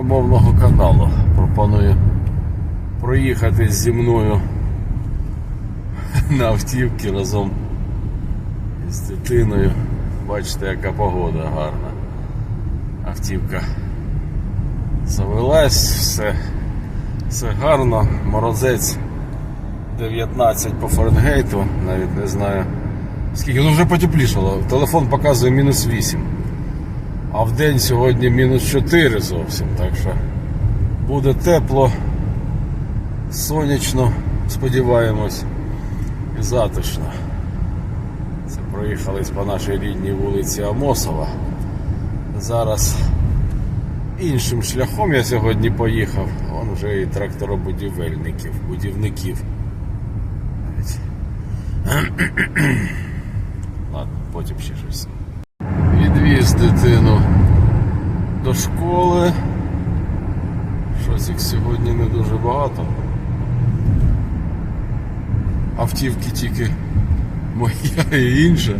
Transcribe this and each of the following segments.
мовного каналу. Пропоную проїхати зі мною на автівці разом з дитиною. Бачите, яка погода гарна. Автівка завелась, все, все гарно, морозець 19 по Фаренгейту, навіть не знаю. Скільки, ну вже потеплішало. Телефон показує мінус 8. А в день сьогодні мінус 4 зовсім, так що буде тепло, сонячно, сподіваємось, і затишно. Це проїхались по нашій рідній вулиці Амосова. Зараз іншим шляхом я сьогодні поїхав. Вон вже і тракторобудівельників, будівників. Ладно, потім ще щось відвіз дитину до школи. Щось їх сьогодні не дуже багато. Автівки тільки моя і інша.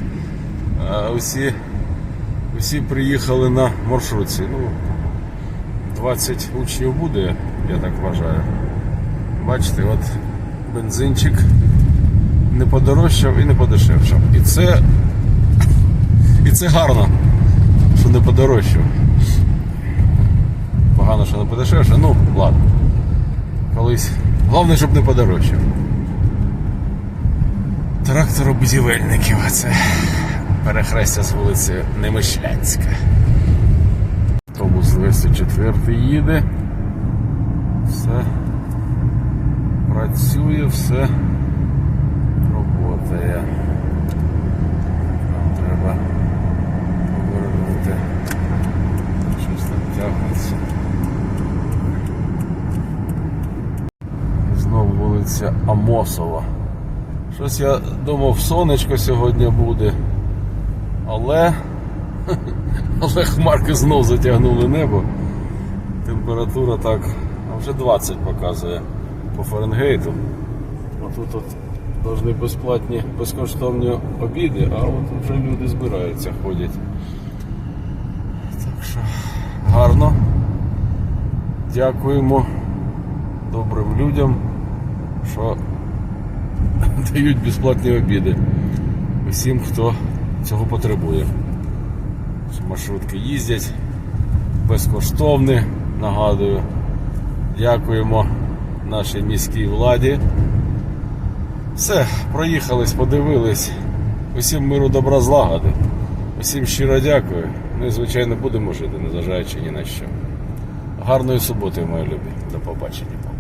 А усі, усі приїхали на маршрутці. Ну, 20 учнів буде, я так вважаю. Бачите, от бензинчик не подорожчав і не подешевшав. І це і це гарно, що не подорожчав. Погано, що не подешевше, ну ладно. Колись. Головне, щоб не подорожчав. Тракторобудівельників, а це перехрестя з вулиці Немишлянська. Автобус 204 їде. Все працює, все роботає. Вулиця Амосова. Щось я думав, сонечко сьогодні буде. Але. Але хмарки знов затягнули небо. Температура так. А вже 20 показує по Фаренгейту. А тут от Должны безплатні, безкоштовні обіди, а от вже люди збираються, ходять. Так що гарно. Дякуємо добрим людям, що дають безплатні обіди усім, хто цього потребує. Маршрутки їздять безкоштовні, нагадую. Дякуємо нашій міській владі. Все, проїхались, подивились. Усім миру добра злагоди. Усім щиро дякую. Ну і звичайно будемо жити, незважаючи ні на що. Гарної суботи, мої любі. До побачення.